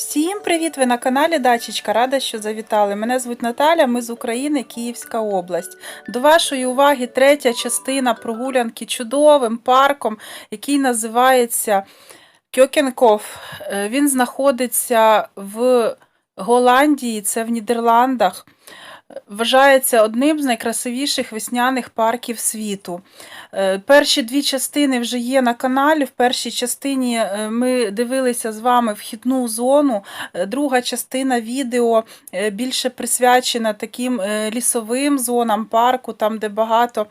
Всім привіт! Ви на каналі Дачечка. Рада, що завітали. Мене звуть Наталя, ми з України, Київська область. До вашої уваги третя частина прогулянки чудовим парком, який називається Кьокенкоф. Е, Він знаходиться в Голландії, це в Нідерландах. Вважається одним з найкрасивіших весняних парків світу. Е, Перші дві частини вже є на каналі. В першій частині е, ми дивилися з вами вхідну зону. Е, Друга частина відео більше присвячена таким лісовим зонам парку, там, де багато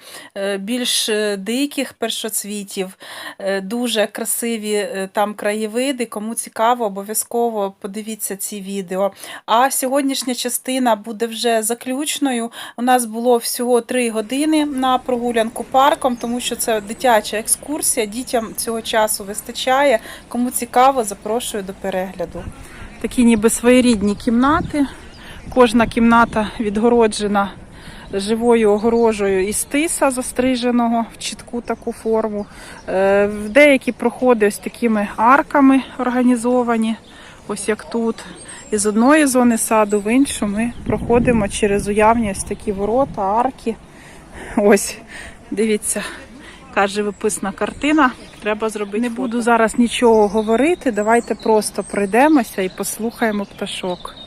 більш диких першоцвітів, дуже красиві там краєвиди. Кому цікаво, обов'язково подивіться ці відео. А сьогоднішня частина буде вже заключною. У нас було всього 3 години на прогулянку парком, тому що це дитяча екскурсія. Дітям цього часу вистачає. Кому цікаво, запрошую до перегляду. Такі ніби своєрідні кімнати. Кожна кімната відгороджена живою огорожею із тиса застриженого в чітку таку форму. Е, Деякі проходи ось такими арками організовані, ось як тут. І з одної зони саду в іншу ми проходимо через уявні ось такі ворота, арки. Ось, дивіться, каже виписна картина. Треба зробити. Не буду зараз нічого говорити. Давайте просто пройдемося і послухаємо пташок.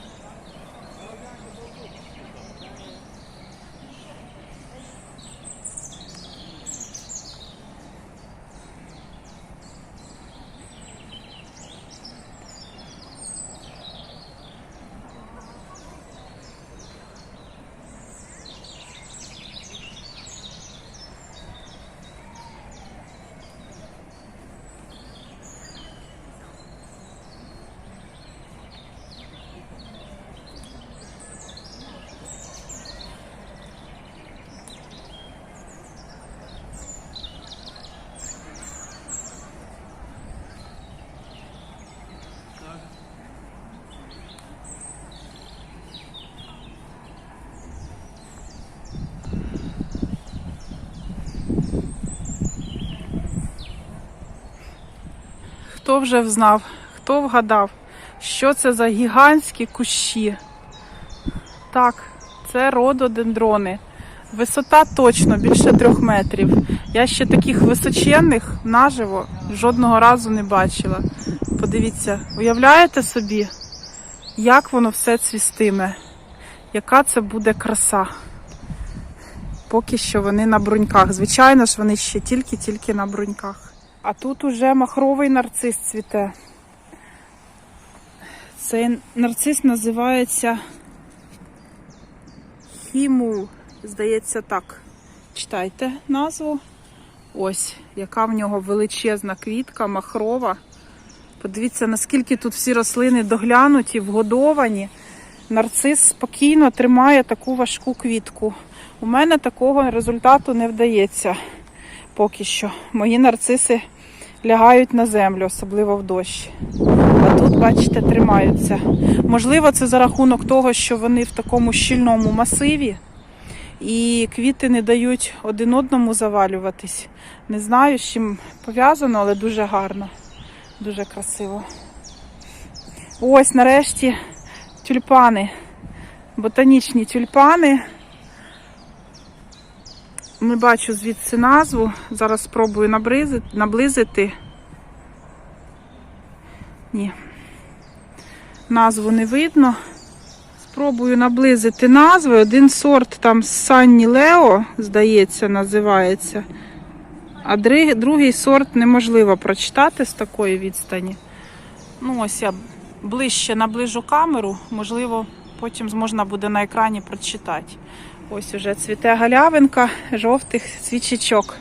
Хто вже взнав, хто вгадав, що це за гігантські кущі? Так, це рододендрони. Висота точно більше трьох метрів. Я ще таких височенних наживо жодного разу не бачила. Подивіться, уявляєте собі, як воно все цвістиме? Яка це буде краса? Поки що вони на бруньках. Звичайно ж, вони ще тільки-тільки на бруньках. А тут уже махровий нарцис цвіте. Цей нарцис називається Хімул. Здається, так. Читайте назву. Ось, яка в нього величезна квітка, махрова. Подивіться, наскільки тут всі рослини доглянуті, вгодовані. Нарцис спокійно тримає таку важку квітку. У мене такого результату не вдається поки що. Мої нарциси лягають на землю, особливо в дощ. А тут, бачите, тримаються. Можливо, це за рахунок того, що вони в такому щільному масиві і квіти не дають один одному завалюватись. Не знаю, з чим пов'язано, але дуже гарно, дуже красиво. Ось нарешті тюльпани, ботанічні тюльпани. Не бачу звідси назву. Зараз спробую наблизити. Ні. Назву не видно. Спробую наблизити назви. Один сорт там Санні Лео, здається, називається. А другий сорт неможливо прочитати з такої відстані. Ну, ось я ближче наближу камеру, можливо, потім можна буде на екрані прочитати. Ось уже цвіте галявинка жовтих свічечок.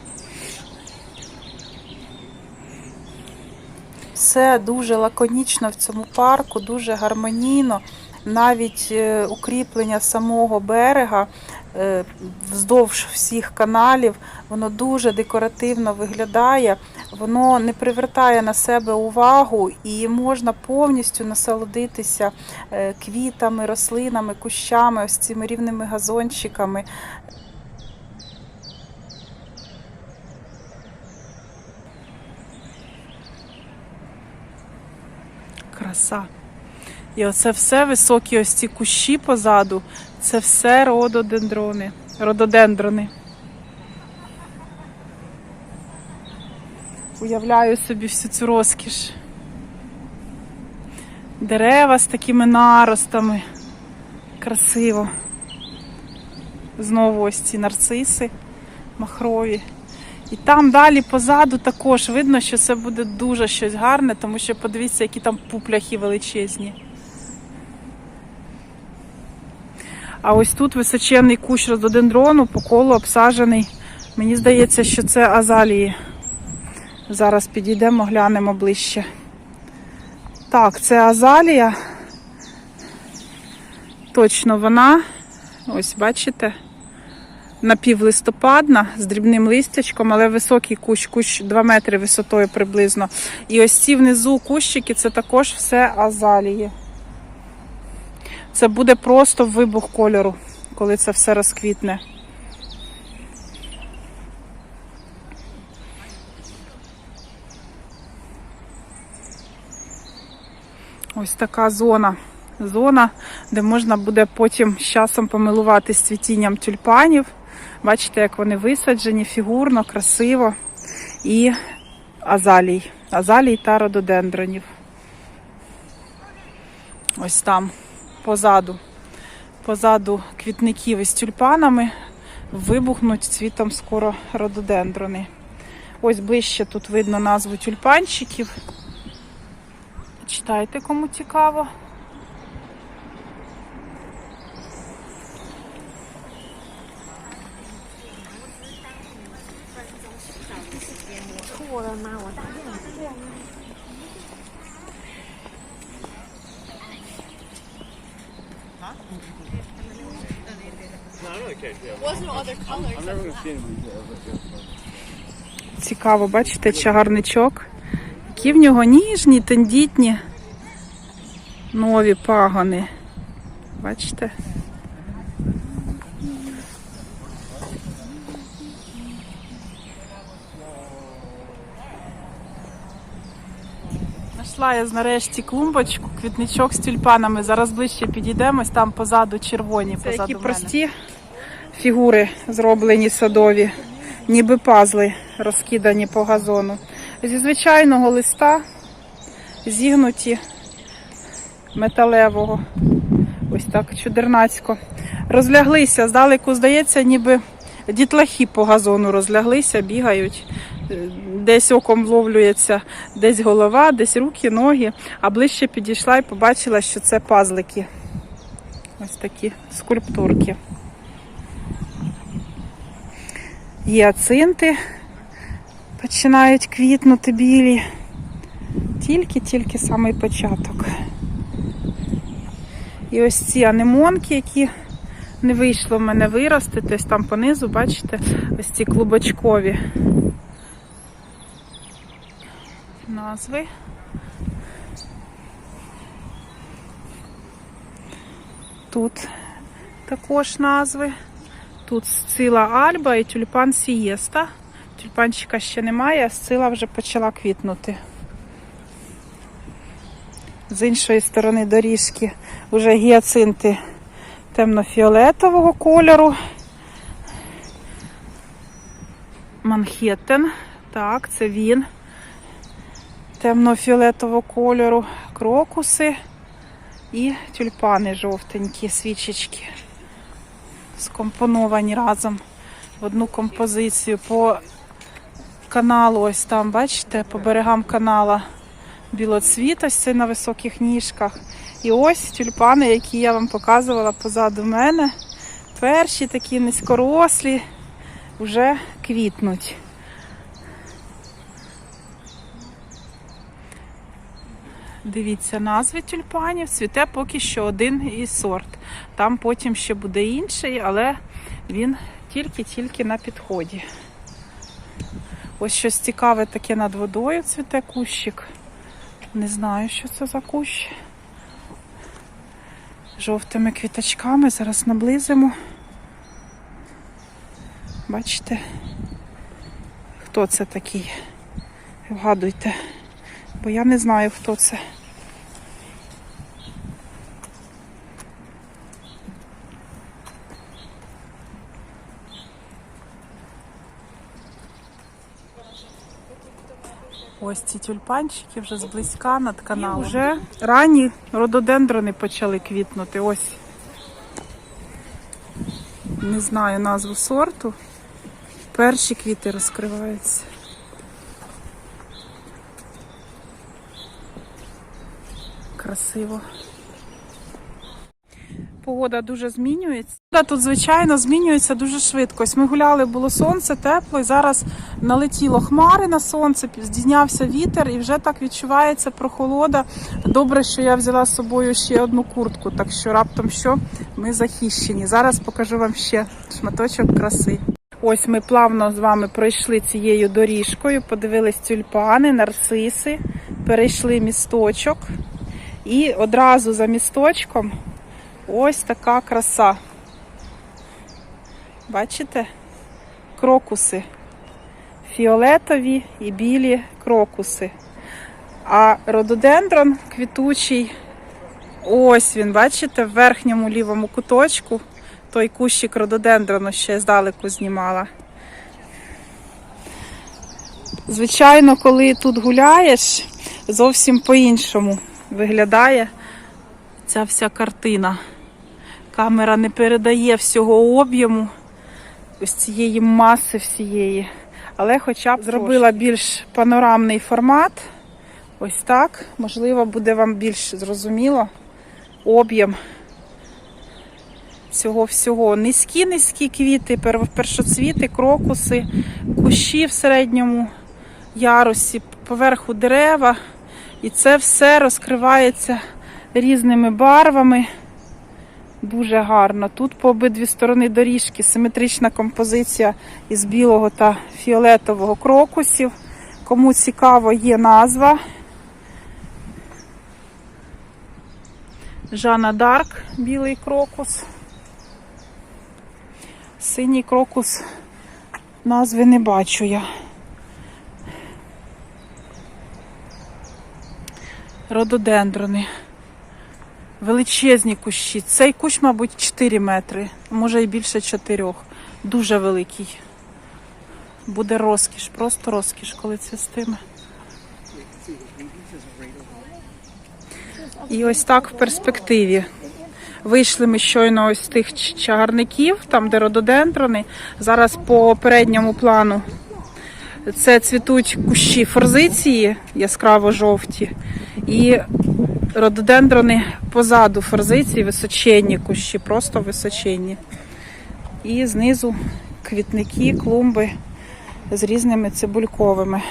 Все дуже лаконічно в цьому парку, дуже гармонійно. Навіть е, укріплення самого берега е, вздовж всіх каналів, воно дуже декоративно виглядає, воно не привертає на себе увагу і можна повністю насолодитися е, квітами, рослинами, кущами, ось цими рівними газончиками. Краса. І оце все високі ось ці кущі позаду. Це все рододендрони. Рододендрони. Уявляю собі всю цю розкіш. Дерева з такими наростами. Красиво. Знову ось ці нарциси махрові. І там далі позаду також видно, що це буде дуже щось гарне, тому що подивіться, які там пупляхи величезні. А ось тут височенний кущ рододендрону по колу обсаджений. Мені здається, що це азалії. Зараз підійдемо, глянемо ближче. Так, це азалія. Точно вона. Ось бачите, напівлистопадна з дрібним листячком, але високий кущ, кущ 2 метри висотою приблизно. І ось ці внизу кущики це також все азалії. Це буде просто вибух кольору, коли це все розквітне. Ось така зона. Зона, де можна буде потім з часом помилуватись цвітінням тюльпанів. Бачите, як вони висаджені, фігурно, красиво. І азалій. Азалій та рододендронів. Ось там, позаду. Позаду квітників із тюльпанами вибухнуть цвітом скоро рододендрони. Ось ближче тут видно назву тюльпанчиків. Читайте, кому цікаво. Цікаво, бачите, чагарничок. Які в нього ніжні, тендітні, нові пагони. Бачите? Знайшла я нарешті клумбочку, квітничок з тюльпанами. Зараз ближче підійдемось, там позаду червоні. Це позаду які мене. прості фігури зроблені садові, ніби пазли розкидані по газону. Зі звичайного листа зігнуті металевого. Ось так чудернацько. Розляглися, здалеку здається, ніби дітлахи по газону розляглися, бігають. Е, Десь оком вловлюється, десь голова, десь руки, ноги. А ближче підійшла і побачила, що це пазлики. Ось такі скульптурки. Гіацинти починають квітнути білі. Тільки-тільки самий початок. І ось ці анемонки, які не вийшло в мене виростити, ось там понизу, бачите, ось ці клубочкові назви. Тут також назви. Тут сцила Альба і тюльпан Сієста. Тюльпанчика ще немає, а сцила вже почала квітнути. З іншої сторони доріжки вже гіацинти темно-фіолетового кольору. Манхеттен. Так, це він. Темно-фіолетового кольору. Крокуси і тюльпани жовтенькі, свічечки. Скомпоновані разом в одну композицію по каналу. Ось там, бачите, по берегам канала білоцвіт, ось це на високих ніжках. І ось тюльпани, які я вам показувала позаду мене. Перші такі низькорослі вже квітнуть. Дивіться назви тюльпанів. Цвіте поки що один із сорт. Там потім ще буде інший, але він тільки-тільки на підході. Ось щось цікаве таке над водою цвіте кущик. Не знаю, що це за кущ. Жовтими квіточками. Зараз наблизимо. Бачите, хто це такий? Вгадуйте, бо я не знаю, хто це. Ось ці тюльпанчики вже зблизька над каналом. Вже ранні рододендрони почали квітнути. Ось. Не знаю назву сорту. Перші квіти розкриваються. Красиво. Погода дуже змінюється. Тут, звичайно, змінюється дуже швидко. Ось ми гуляли, було сонце, тепло, і зараз налетіло хмари на сонце, здійнявся вітер, і вже так відчувається прохолода. Добре, що я взяла з собою ще одну куртку, так що раптом що ми захищені. Зараз покажу вам ще шматочок краси. Ось ми плавно з вами пройшли цією доріжкою, подивились тюльпани, нарциси, перейшли місточок. І одразу за місточком ось така краса. Бачите? Крокуси. Фіолетові і білі крокуси. А рододендрон квітучий. Ось він, бачите, в верхньому лівому куточку. Той кущик рододендрону ще здалеку знімала. Звичайно, коли тут гуляєш, зовсім по-іншому виглядає ця вся картина. Камера не передає всього об'єму ось цієї маси всієї. Але хоча б зробила більш панорамний формат. Ось так. Можливо, буде вам більш зрозуміло об'єм цього всього. Низькі низькі квіти, першоцвіти, крокуси, кущі в середньому ярусі, поверху дерева. І це все розкривається різними барвами. Дуже гарно. Тут по обидві сторони доріжки симетрична композиція із білого та фіолетового крокусів. Кому цікаво, є назва. Жана Дарк, білий крокус. Синій крокус назви не бачу я. Рододендрони. Величезні кущі. Цей кущ, мабуть, 4 метри, може і більше 4. Дуже великий. Буде розкіш, просто розкіш, коли цвістиме. І ось так в перспективі. Вийшли ми щойно ось з тих чагарників, там де рододендрони. Зараз по передньому плану це цвітуть кущі форзиції яскраво жовті. І рододендрони позаду форзиції, височенні кущі, просто височенні. І знизу квітники, клумби з різними цибульковими.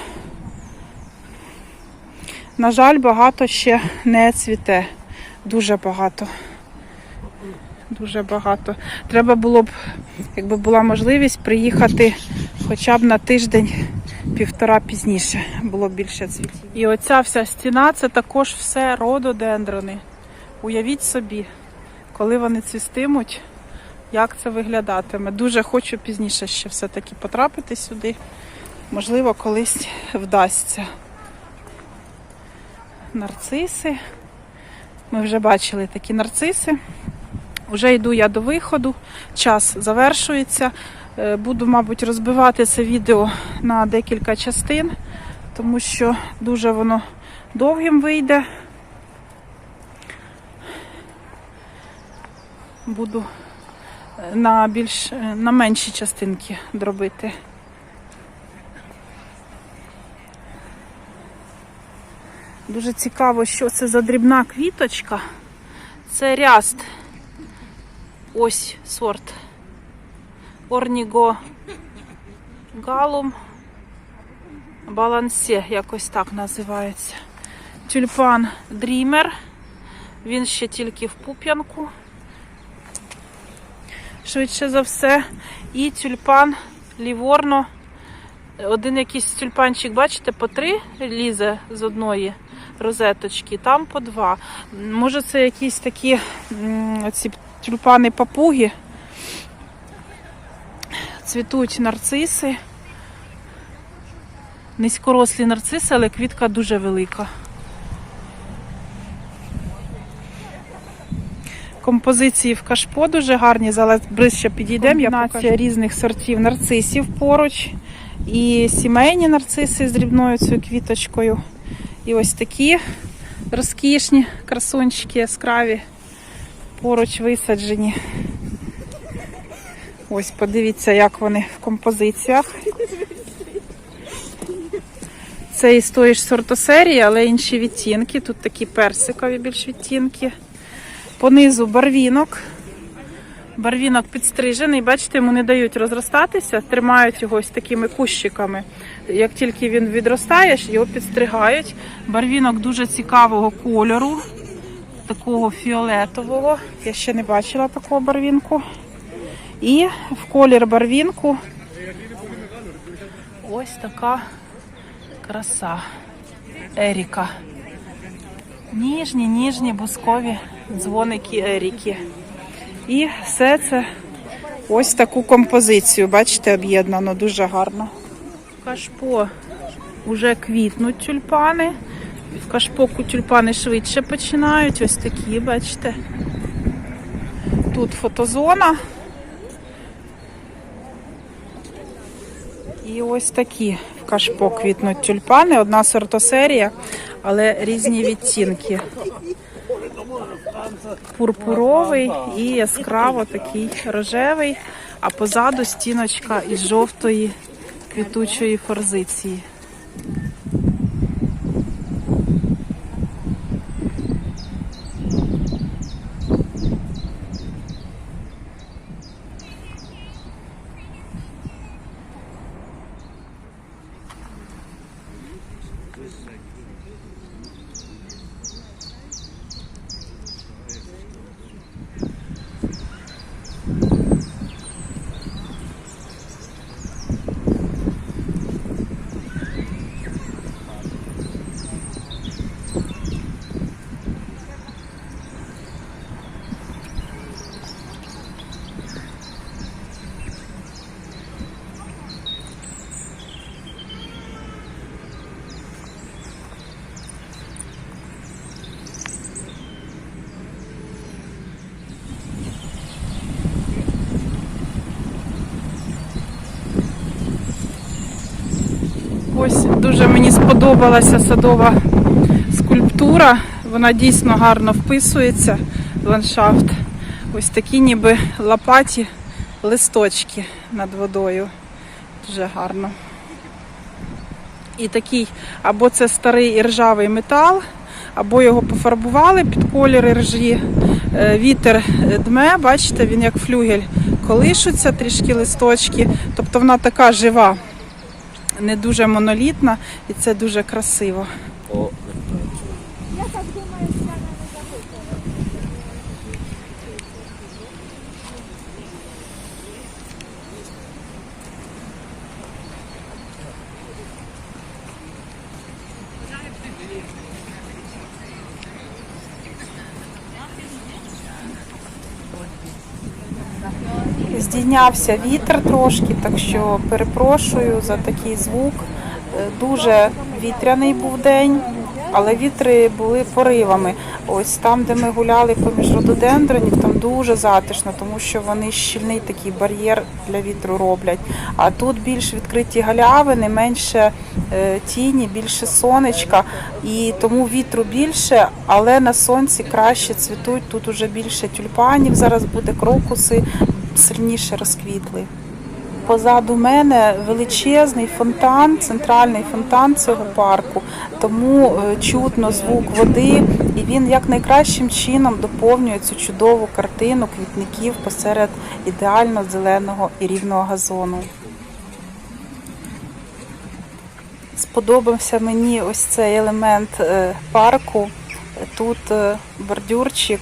На жаль, багато ще не цвіте. Дуже багато. Дуже багато. Треба було б, якби була можливість, приїхати хоча б на тиждень півтора пізніше було б більше цвітів. І оця вся стіна це також все рододендрони. Уявіть собі, коли вони цвістимуть, як це виглядатиме. Дуже хочу пізніше ще все-таки потрапити сюди. Можливо, колись вдасться. Нарциси. Ми вже бачили такі нарциси. Вже йду я до виходу, час завершується. Е, Буду, мабуть, розбивати це відео на декілька частин, тому що дуже воно довгим вийде. Буду е, на більш е, на менші частинки дробити. Дуже цікаво, що це за дрібна квіточка. Це ряст. Ось сорт. Орніго галум. Балансе, якось так називається. Тюльпан Дрімер. Він ще тільки в пуп'янку. Швидше за все. І тюльпан Ліворно. Один якийсь тюльпанчик, бачите, по три лізе з одної розеточки, там по два. Може, це якісь такі м, оці тюльпани папуги. Цвітуть нарциси. Низькорослі нарциси, але квітка дуже велика. Композиції в кашпо дуже гарні, зараз ближче підійдемо. Я різних сортів нарцисів поруч. І сімейні нарциси з дрібною цією квіточкою. І ось такі розкішні красунчики яскраві, поруч висаджені. Ось подивіться, як вони в композиціях. Це із тої ж сортосерії, але інші відтінки. Тут такі персикові більш відтінки. Понизу барвінок. Барвінок підстрижений, бачите, йому не дають розростатися, тримають його ось такими кущиками. Як тільки він відростає, його підстригають. Барвінок дуже цікавого кольору, такого фіолетового. Я ще не бачила такого барвінку. І в колір барвінку ось така краса Еріка. Ніжні, ніжні бускові дзвоники Еріки. І все це ось таку композицію. Бачите, об'єднано дуже гарно. В кашпо вже квітнуть тюльпани. В кашпо тюльпани швидше починають. Ось такі, бачите. Тут фотозона. І ось такі в кашпо квітнуть тюльпани. Одна сортосерія, але різні відтінки. Пурпуровий і яскраво такий рожевий, а позаду стіночка із жовтої квітучої форзиції. Ось дуже мені сподобалася садова скульптура. Вона дійсно гарно вписується в ландшафт. Ось такі ніби лопаті листочки над водою. Дуже гарно. І такий, або це старий іржавий метал, або його пофарбували під колір іржі. Е, Вітер дме, бачите, він як флюгель колишуться трішки листочки. Тобто вона така жива не дуже монолітна і це дуже красиво. Здійнявся вітер трошки, так що перепрошую за такий звук. Е, Дуже вітряний був день, але вітри були поривами. Ось там, де ми гуляли поміж рододендронів, там дуже затишно, тому що вони щільний такий бар'єр для вітру роблять. А тут більш відкриті галявини, менше е, тіні, більше сонечка, і тому вітру більше, але на сонці краще цвітуть. Тут уже більше тюльпанів зараз буде крокуси сильніше розквітли. Позаду мене величезний фонтан, центральний фонтан цього парку, тому е, чутно звук води, і він як найкращим чином доповнює цю чудову картину квітників посеред ідеально зеленого і рівного газону. Сподобався мені ось цей елемент е, парку. Тут е, бордюрчик,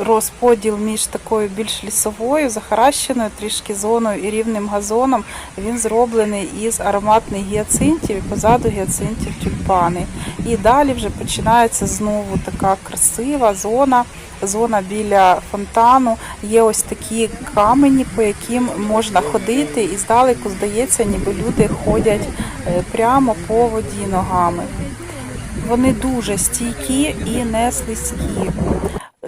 розподіл між такою більш лісовою, захаращеною трішки зоною і рівним газоном. Він зроблений із ароматних гіацинтів і позаду гіацинтів тюльпани. І далі вже починається знову така красива зона. Зона біля фонтану. Є ось такі камені, по яким можна ходити, і здалеку здається, ніби люди ходять е, прямо по воді ногами. Вони дуже стійкі і не слизькі.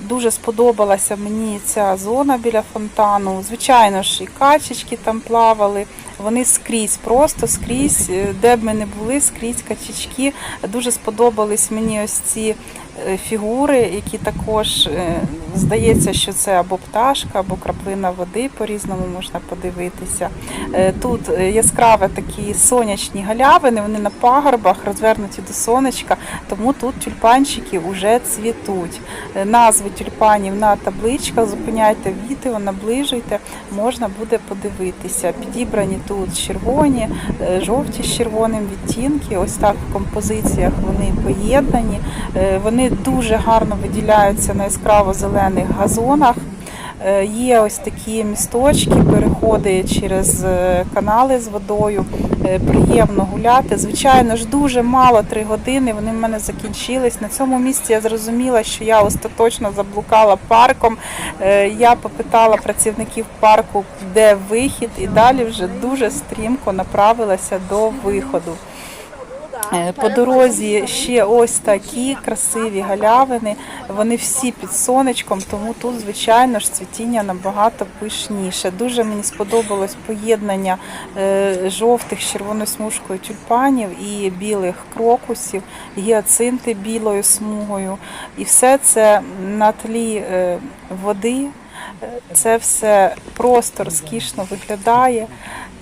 Дуже сподобалася мені ця зона біля фонтану. Звичайно ж, і качечки там плавали. Вони скрізь, просто скрізь, е, де б ми не були, скрізь качечки. Дуже сподобались мені ось ці фігури, які також е, здається, що це або пташка, або краплина води, по-різному можна подивитися. Е, Тут е, яскраві такі сонячні галявини, вони на пагорбах розвернуті до сонечка, тому тут тюльпанчики вже цвітуть. Е, Назви тюльпанів на табличках, зупиняйте відео, наближуйте, можна буде подивитися. Підібрані тут червоні, е, жовті з червоним відтінки. Ось так в композиціях вони поєднані. Е, Вони дуже гарно виділяються на яскраво зелених газонах. Е, Є ось такі місточки, переходи через е, канали з водою. Е, Приємно гуляти. Звичайно ж, дуже мало три години. Вони в мене закінчились. На цьому місці я зрозуміла, що я остаточно заблукала парком. Я попитала працівників парку, де вихід, і далі вже дуже стрімко направилася до виходу. Е, По дорозі ще ось такі красиві галявини. Вони всі під сонечком, тому тут, звичайно ж, цвітіння набагато пишніше. Дуже мені сподобалось поєднання е, жовтих з червоною смужкою тюльпанів і білих крокусів, гіацинти білою смугою. І все це на тлі е, води. Це все просто розкішно виглядає,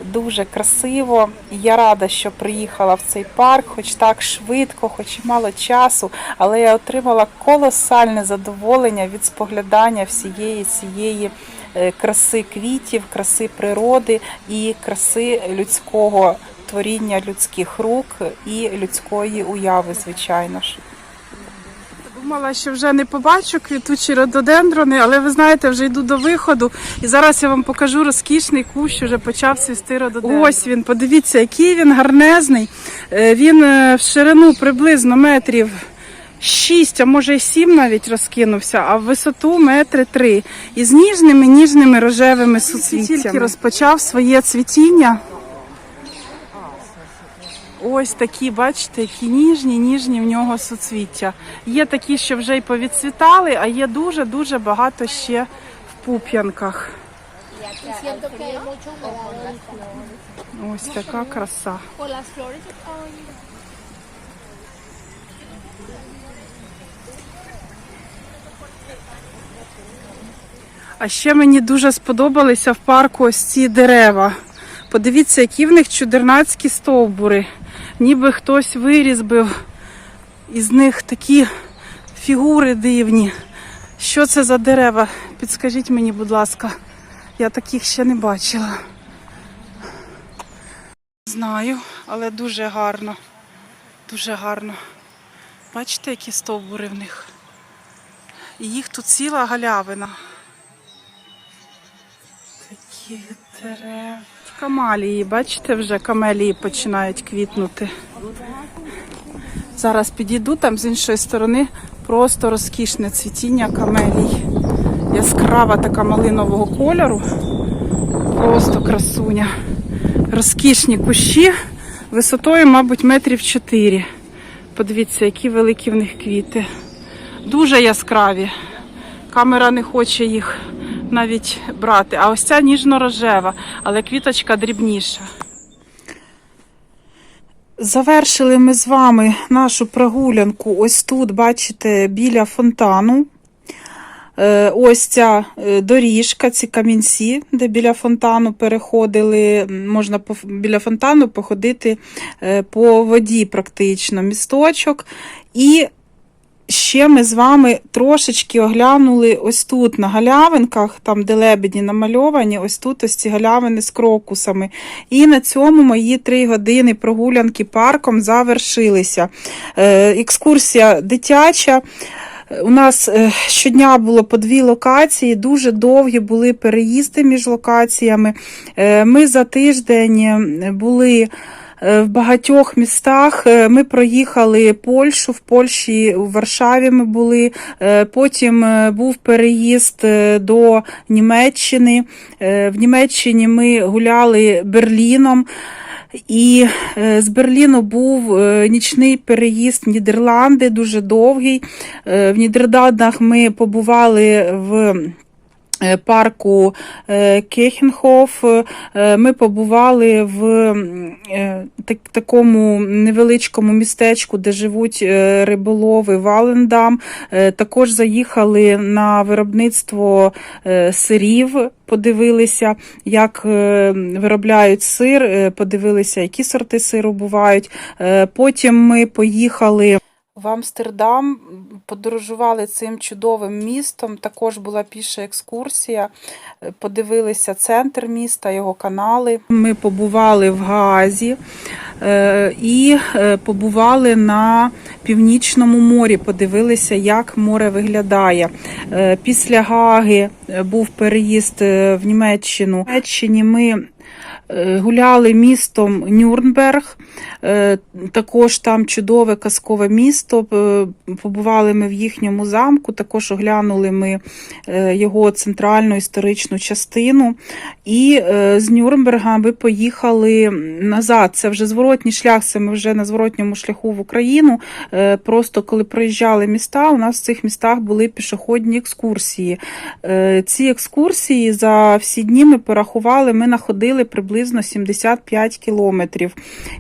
дуже красиво. Я рада, що приїхала в цей парк, хоч так швидко, хоч і мало часу, але я отримала колосальне задоволення від споглядання всієї цієї е, краси квітів, краси природи і краси людського творіння людських рук і людської уяви, звичайно ж. Думала, що вже не побачу квітучі рододендрони, але ви знаєте, вже йду до виходу. І зараз я вам покажу розкішний кущ, вже почав свісти рододендрон. Ось він, подивіться, який він гарнезний. Е, Він е, в ширину приблизно метрів 6, а може і 7 навіть розкинувся, а в висоту метри 3. І з ніжними, ніжними рожевими суцвіттями. Тільки розпочав своє цвітіння. Ось такі, бачите, які ніжні, ніжні в нього суцвіття. Є такі, що вже й повідцвітали, а є дуже-дуже багато ще в пуп'янках. Ось така краса. А ще мені дуже сподобалися в парку ось ці дерева. Подивіться, які в них чудернацькі стовбури. Ніби хтось вирізбив із них такі фігури дивні. Що це за дерева? Підскажіть мені, будь ласка. Я таких ще не бачила. Знаю, але дуже гарно. Дуже гарно. Бачите, які стовбури в них? І їх тут ціла галявина. Такі дерева. Камалії, бачите, вже камелії починають квітнути. Зараз підійду там з іншої сторони. Просто розкішне цвітіння камелій. Яскрава така малинового кольору. Просто красуня. Розкішні кущі висотою, мабуть, метрів 4. Подивіться, які великі в них квіти. Дуже яскраві. Камера не хоче їх навіть брати. А ось ця ніжно-рожева, але квіточка дрібніша. Завершили ми з вами нашу прогулянку ось тут, бачите, біля фонтану. Е, Ось ця е, доріжка, ці камінці, де біля фонтану переходили. Можна біля фонтану походити е, по воді, практично, місточок. І ще ми з вами трошечки оглянули ось тут на галявинках, там, де лебеді намальовані, ось тут ось ці галявини з крокусами. І на цьому мої три години прогулянки парком завершилися. Е, Екскурсія дитяча. У нас е, щодня було по дві локації, дуже довгі були переїзди між локаціями. Е, Ми за тиждень були в багатьох містах. Е, Ми проїхали Польщу, в Польщі, у Варшаві ми були. Е, Потім е, був переїзд е, до Німеччини. Е, В Німеччині ми гуляли Берліном. І е, з Берліну був е, нічний переїзд в Нідерланди, дуже довгий. Е, В Нідерландах ми побували в е, парку е, Кехенхоф. Е, Ми побували в е, так- такому невеличкому містечку, де живуть е, риболови Валендам. Е, Також заїхали на виробництво е, сирів, подивилися, як е, виробляють сир, е, подивилися, які сорти сиру бувають. Е, Потім ми поїхали в Амстердам, подорожували цим чудовим містом. Також була піша екскурсія. Подивилися центр міста, його канали. Ми побували в Гаазі е, і е, побували на північному морі. Подивилися, як море виглядає. Е, Після Гаги був переїзд в Німеччину. В Німеччині ми гуляли містом Нюрнберг. Е, Також там чудове казкове місто. Побували ми в їхньому замку, також оглянули ми е, його центральну історичну частину. І е, з Нюрнберга ми поїхали назад. Це вже зворотній шлях, це ми вже на зворотньому шляху в Україну. Е, Просто коли проїжджали міста, у нас в цих містах були пішохідні екскурсії. Е, Ці екскурсії за всі дні ми порахували, ми находили приблизно 75 кілометрів.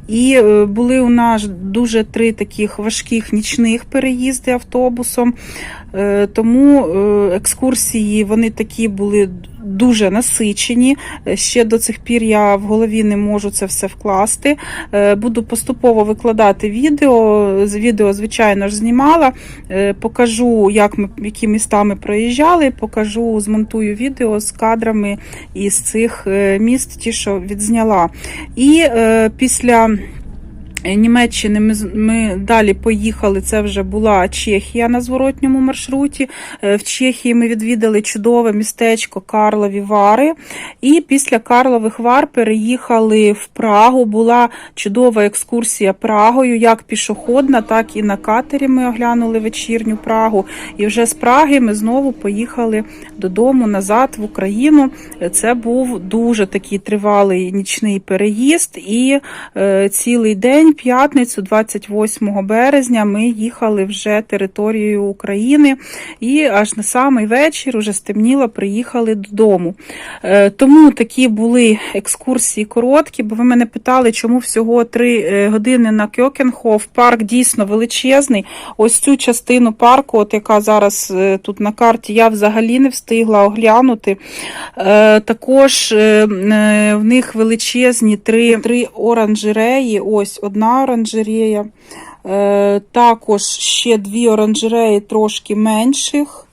І е, були у нас дуже три таких важких нічних переїзди автобусом. Е, Тому е, екскурсії вони такі були дуже насичені. Е, Ще до цих пір я в голові не можу це все вкласти. Е, Буду поступово викладати відео. Відео, звичайно ж, знімала. Е, Покажу, як ми які міста ми проїжджали. Покажу, змонтую відео з кадрами із цих міст, ті, що відзняла. І після. Німеччини ми, ми далі поїхали. Це вже була Чехія на зворотньому маршруті. Е, В Чехії ми відвідали чудове містечко Карлові Вари. І після Карлових Вар переїхали в Прагу. Була чудова екскурсія Прагою, як пішохідна, так і на катері. Ми оглянули вечірню Прагу. І вже з Праги ми знову поїхали додому назад в Україну. Е, Це був дуже такий тривалий нічний переїзд. І е, цілий день, п'ятницю, 28 березня, ми їхали вже територією України і аж на самий вечір, уже стемніло, приїхали додому. Е, Тому такі були екскурсії короткі, бо ви мене питали, чому всього 3 години на Кьокенхоф. Парк дійсно величезний. Ось цю частину парку, от яка зараз е, тут на карті, я взагалі не встигла оглянути. Е, Також е, е, в них величезні три, три оранжереї. Ось одна оранжерея. Е, Також ще дві оранжереї трошки менших.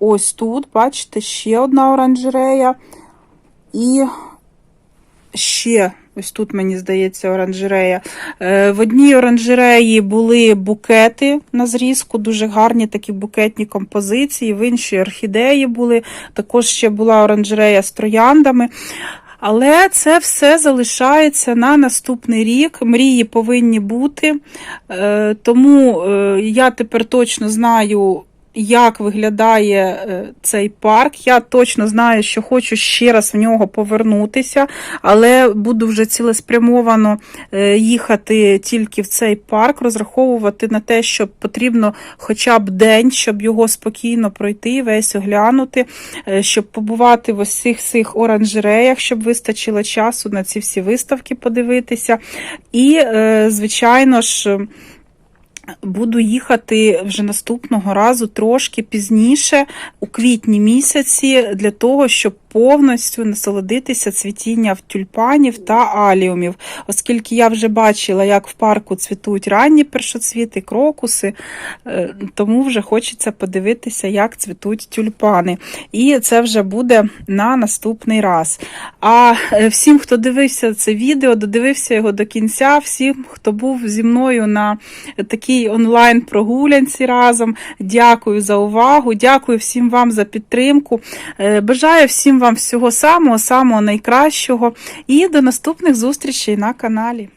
Ось тут, бачите, ще одна оранжерея. І ще, ось тут, мені здається, оранжерея. Е, В одній оранжереї були букети на зрізку, дуже гарні такі букетні композиції. В іншій орхідеї були. Також ще була оранжерея з трояндами. Але це все залишається на наступний рік. Мрії повинні бути. Е, Тому е, я тепер точно знаю, як виглядає е, цей парк. Я точно знаю, що хочу ще раз в нього повернутися, але буду вже цілеспрямовано е, їхати тільки в цей парк, розраховувати на те, що потрібно хоча б день, щоб його спокійно пройти, весь оглянути, е, щоб побувати в ось цих оранжереях, щоб вистачило часу на ці всі виставки подивитися. І, звичайно ж, Буду їхати вже наступного разу трошки пізніше, у квітні місяці, для того, щоб повністю насолодитися цвітінням тюльпанів та аліумів, оскільки я вже бачила, як в парку цвітуть ранні першоцвіти, крокуси, е, тому вже хочеться подивитися, як цвітуть тюльпани. І це вже буде на наступний раз. А е, всім, хто дивився це відео, додивився його до кінця, всім, хто був зі мною на такій онлайн-прогулянці разом, дякую за увагу, дякую всім вам за підтримку. Е, Бажаю всім вам всього самого, самого найкращого і до наступних зустрічей на каналі.